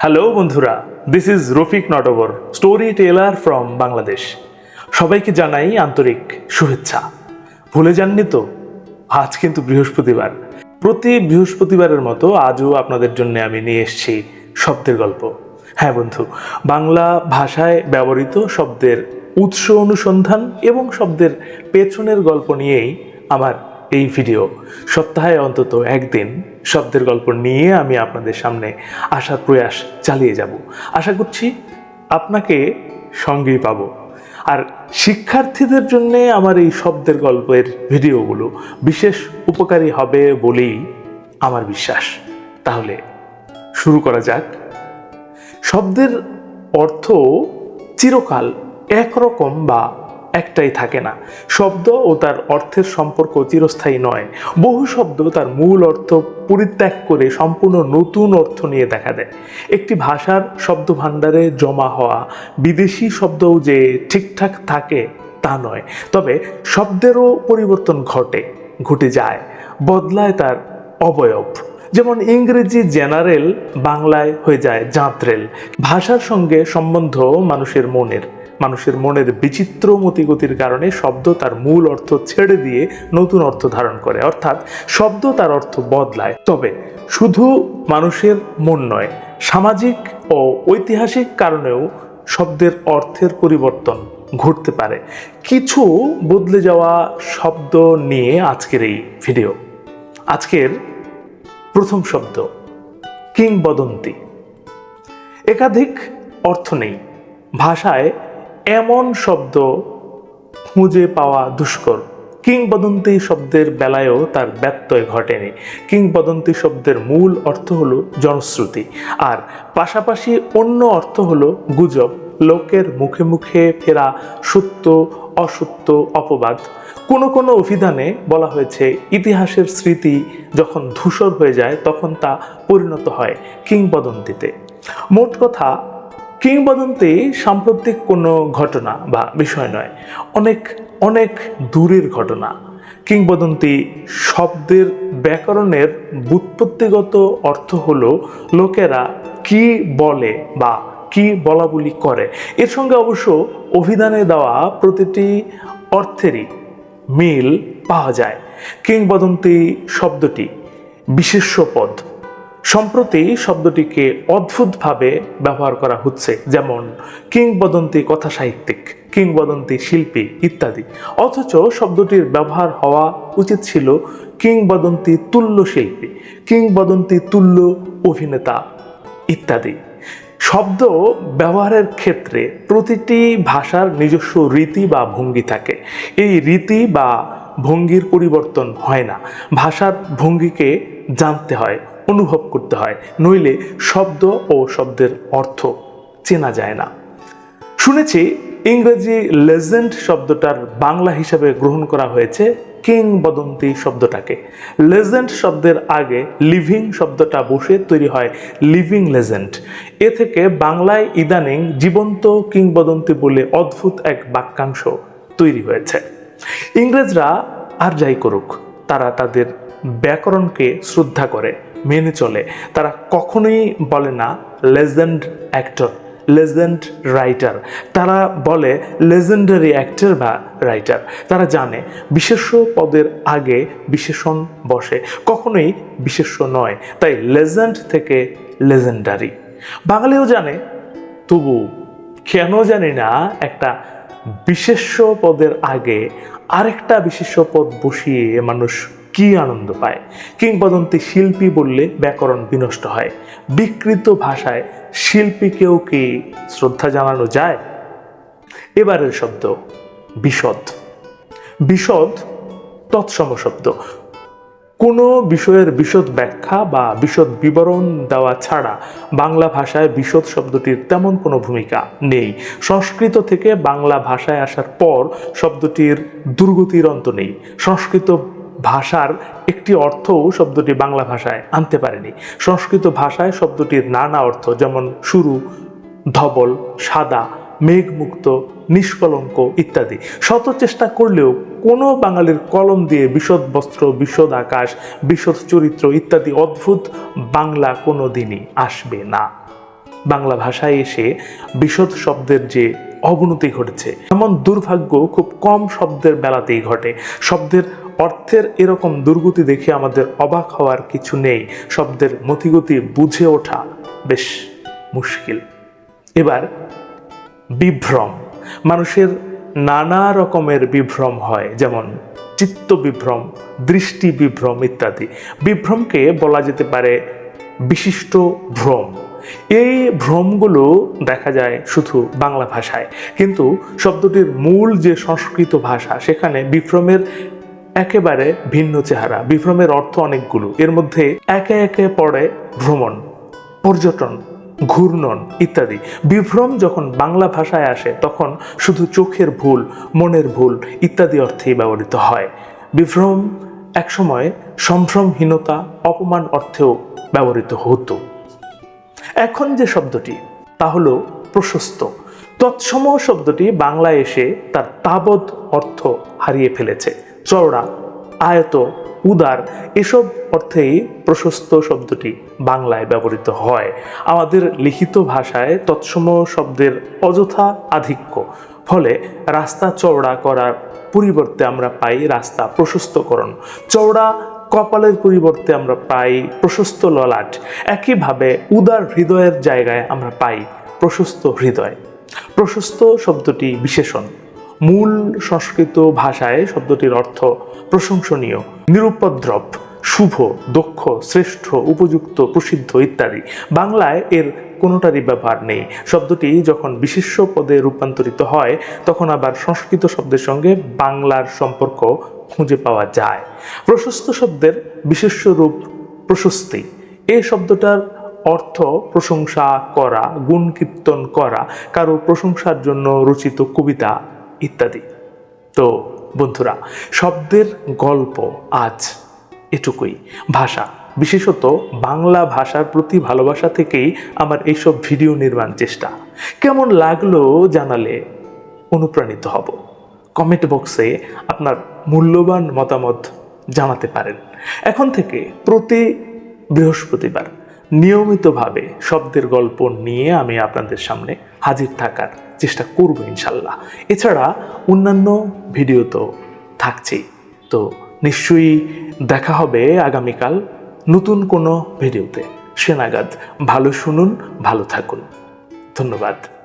Hello বন্ধুরা। This is Rafiq Natabar story teller from Bangladesh সবাইকে জানাই আন্তরিক শুভেচ্ছা। ভুলে যাননি তো? আজ কিন্তু বৃহস্পতিবার। প্রতি বৃহস্পতিবারের মতো আজও আপনাদের জন্য আমি নিয়ে এসেছি শব্দের গল্প। হ্যাঁ বন্ধু, বাংলা ভাষায় ব্যবহৃত শব্দের উৎস অনুসন্ধান এবং শব্দের পেছনের গল্প নিয়েই আমার এই ভিডিও। সপ্তাহে অন্তত একদিন শব্দের গল্প নিয়ে আমি আপনাদের সামনে আসার প্রয়াস চালিয়ে যাব। আশা করছি আপনাকে সঙ্গেই পাবো। আর শিক্ষার্থীদের জন্য আমার এই শব্দের গল্পের ভিডিওগুলো বিশেষ উপকারী হবে বলেই আমার বিশ্বাস। তাহলে শুরু করা যাক। শব্দের অর্থ চিরকাল একরকম বা একটাই থাকে না। শব্দ ও তার অর্থের সম্পর্ক চিরস্থায়ী নয়। বহু শব্দ তার মূল অর্থ পরিত্যাগ করে সম্পূর্ণ নতুন অর্থ নিয়ে দেখা দেয়। একটি ভাষার শব্দ ভাণ্ডারে জমা হওয়া বিদেশি শব্দও যে ঠিকঠাক থাকে তা নয়, তবে শব্দেরও পরিবর্তন ঘটে ঘটে যায়, বদলায় তার অবয়ব। যেমন ইংরেজি জেনারেল বাংলায় হয়ে যায় জাঁতরেল। ভাষার সঙ্গে সম্বন্ধ মানুষের মনের। মানুষের মনের বিচিত্র মতিগতির কারণে শব্দ তার মূল অর্থ ছেড়ে দিয়ে নতুন অর্থ ধারণ করে, অর্থাৎ শব্দ তার অর্থ বদলায়। তবে শুধু মানুষের মন নয়, সামাজিক ও ঐতিহাসিক কারণেও শব্দের অর্থের পরিবর্তন ঘটতে পারে। কিছু বদলে যাওয়া শব্দ নিয়ে আজকের এই ভিডিও। আজকের প্রথম শব্দ, কিংবদন্তি। একাধিক অর্থ নেই। ভাষায় এমন শব্দ খুঁজে পাওয়া দুষ্কর। কিংবদন্তি শব্দের বেলায়ও তার ব্যত্যয় ঘটেনি। কিংবদন্তি শব্দের মূল অর্থ হলো জনশ্রুতি। আর পাশাপাশি অন্য অর্থ হলো গুজব, লোকের মুখে মুখে ফেরা সত্য, অসত্য, অপবাদ। কোনো কোনো অভিধানে বলা হয়েছে, ইতিহাসের স্মৃতি যখন ধূসর হয়ে যায় তখন তা পরিণত হয় কিংবদন্তিতে। মোট কথা কিংবদন্তি সাম্প্রতিক কোনো ঘটনা বা বিষয় নয়, অনেক অনেক দূরের ঘটনা। কিংবদন্তি শব্দের ব্যাকরণের বুৎপত্তিগত অর্থ হলো লোকেরা কি বলে বা কি বলা বলি করে। এর সঙ্গে অবশ্য অভিধানে দেওয়া প্রতিটি অর্থেরই মিল পাওয়া যায়। কিংবদন্তি শব্দটি বিশেষ্য পদ। সম্প্রতি শব্দটিকে অদ্ভুতভাবে ব্যবহার করা হচ্ছে, যেমন কিংবদন্তি কথা সাহিত্যিক, কিংবদন্তি শিল্পী ইত্যাদি। অথচ শব্দটির ব্যবহার হওয়া উচিত ছিল কিংবদন্তি তুল্য শিল্পী, কিংবদন্তি তুল্য অভিনেতা ইত্যাদি। শব্দ ব্যবহারের ক্ষেত্রে প্রতিটি ভাষার নিজস্ব রীতি বা ভঙ্গি থাকে। এই রীতি বা ভঙ্গির পরিবর্তন হয় না। ভাষার ভঙ্গিকে জানতে হয়। অনুভব করতে হয়, নইলে শব্দ ও শব্দের অর্থ চেনা যায় না। শুনেছি ইংরেজি লেজেন্ড শব্দটার বাংলা হিসাবে গ্রহণ করা হয়েছে কিংবদন্তি শব্দটাকে। লেজেন্ড শব্দের আগে লিভিং শব্দটা বসে তৈরি হয় লিভিং লেজেন্ড। এ থেকে বাংলায় ইদানিং জীবন্ত কিংবদন্তি বলে অদ্ভুত এক বাক্যাংশ তৈরি হয়েছে। ইংরেজরা আর যাই করুক, তারা তাদের ব্যাকরণকে শ্রদ্ধা করে। মেনে চলে। তারা কখনোই বলে না লেজেন্ড অ্যাক্টর লেজেন্ড রাইটার তারা বলে লেজেন্ডারি অ্যাক্টর বা রাইটার তারা জানে, বিশেষ্য পদের আগে বিশেষণ বসে, কখনোই বিশেষ্য নয়। তাই লেজেন্ড থেকে লেজেন্ডারি বাঙালিও জানে, তবু কেন জানি না, একটা বিশেষ্য পদের আগে আরেকটা বিশেষ্য পদ বসিয়ে মানুষ কি আনন্দ পায়? কিংবদন্তি শিল্পী বললে ব্যাকরণ বিনষ্ট হয়। বিকৃত ভাষায় শিল্পীকেও কি শ্রদ্ধা জানানো যায়? এবারের শব্দ, বিশদ। বিশদ তৎসম শব্দ। কোনো বিষয়ের বিশদ ব্যাখ্যা বা বিশদ বিবরণ দেওয়া ছাড়া বাংলা ভাষায় বিশদ শব্দটির তেমন কোনো ভূমিকা নেই। সংস্কৃত থেকে বাংলা ভাষায় আসার পর শব্দটির দুর্গতির অন্ত নেই। সংস্কৃত ভাষার একটি অর্থও শব্দটি বাংলা ভাষায় আনতে পারেনি। সংস্কৃত ভাষায় শব্দটির নানা অর্থ যেমন শুরু, ধবল, সাদা, মেঘমুক্ত, নিষ্কলঙ্ক ইত্যাদি। শত চেষ্টা করলেও কোনো বাঙালির কলম দিয়ে বিশদ বস্ত্র, বিশদ আকাশ, বিশদ চরিত্র ইত্যাদি অদ্ভুত বাংলা কোনো দিনই আসবে না। বাংলা ভাষায় এসে বিশদ শব্দের যে অবনতি ঘটেছে, এমন দুর্ভাগ্য খুব কম শব্দের বেলাতেই ঘটে। শব্দের অর্থের এরকম দুর্গতি দেখে আমাদের অবাক হওয়ার কিছু নেই। শব্দের মতিগতি বুঝে ওঠা বেশ মুশকিল। এবার বিভ্রম। মানুষের নানা রকমের বিভ্রম হয়, যেমন চিত্ত বিভ্রম, দৃষ্টি বিভ্রম ইত্যাদি। বিভ্রমকে বলা যেতে পারে বিশিষ্ট ভ্রম। এই ভ্রমগুলো দেখা যায় শুধু বাংলা ভাষায়। কিন্তু শব্দটির মূল যে সংস্কৃত ভাষা, সেখানে বিভ্রমের একেবারে ভিন্ন চেহারা। বিভ্রমের অর্থ অনেকগুলো। এর মধ্যে একে একে পড়ে ভ্রমণ, পর্যটন, ঘূর্ণন ইত্যাদি। বিভ্রম যখন বাংলা ভাষায় আসে, তখন শুধু চোখের ভুল, মনের ভুল ইত্যাদি অর্থেই ব্যবহৃত হয়। বিভ্রম একসময় সম্ভ্রমহীনতা, অপমান অর্থেও ব্যবহৃত হতো। এখন যে শব্দটি, তা হলো প্রশস্ত। তৎসম শব্দটি বাংলায় এসে তার তাবৎ অর্থ হারিয়ে ফেলেছে। চওড়া, আয়ত, উদার, এসব অর্থেই প্রশস্ত শব্দটি বাংলায় ব্যবহৃত হয়। আমাদের লিখিত ভাষায় তৎসম শব্দের অযথা আধিক্য। ফলে রাস্তা চওড়া করার পরিবর্তে আমরা পাই রাস্তা প্রশস্তকরণ। চওড়া কপালের পরিবর্তে আমরা পাই প্রশস্ত ললাট। একইভাবে উদার হৃদয়ের জায়গায় আমরা পাই প্রশস্ত হৃদয়। প্রশস্ত শব্দটি বিশেষণ। মূল সংস্কৃত ভাষায় শব্দটির অর্থ প্রশংসনীয়, নিরুপদ্রব, শুভ, দক্ষ, শ্রেষ্ঠ, উপযুক্ত, প্রসিদ্ধ ইত্যাদি। বাংলায় এর কোনোটারই ব্যবহার নেই। শব্দটি যখন বিশেষ্য পদে রূপান্তরিত হয়, তখন আবার সংস্কৃত শব্দের সঙ্গে বাংলার সম্পর্ক খুঁজে পাওয়া যায়। প্রশস্ত শব্দের বিশেষ্য রূপ প্রশস্তি। এই শব্দটার অর্থ প্রশংসা করা, গুণ কীর্তন করা, কারও প্রশংসার জন্য রচিত কবিতা। ইত্যাদি। তো বন্ধুরা, শব্দের গল্প আজ এটুকুই। ভাষা, বিশেষত বাংলা ভাষার প্রতি ভালোবাসা থেকেই আমার এইসব ভিডিও নির্মাণ চেষ্টা। কেমন লাগল জানালে অনুপ্রাণিত হব। কমেন্ট বক্সে আপনার মূল্যবান মতামত জানাতে পারেন। এখন থেকে প্রতি বৃহস্পতিবার নিয়মিতভাবে শব্দের গল্প নিয়ে আমি আপনাদের সামনে হাজির থাকার চেষ্টা করব ইনশাল্লাহ। এছাড়া অন্যান্য ভিডিও তো থাকছেই। তো নিশ্চয়ই দেখা হবে আগামীকাল নতুন কোনো ভিডিওতে। সেনাগাদ, ভালো শুনুন, ভালো থাকুন। ধন্যবাদ।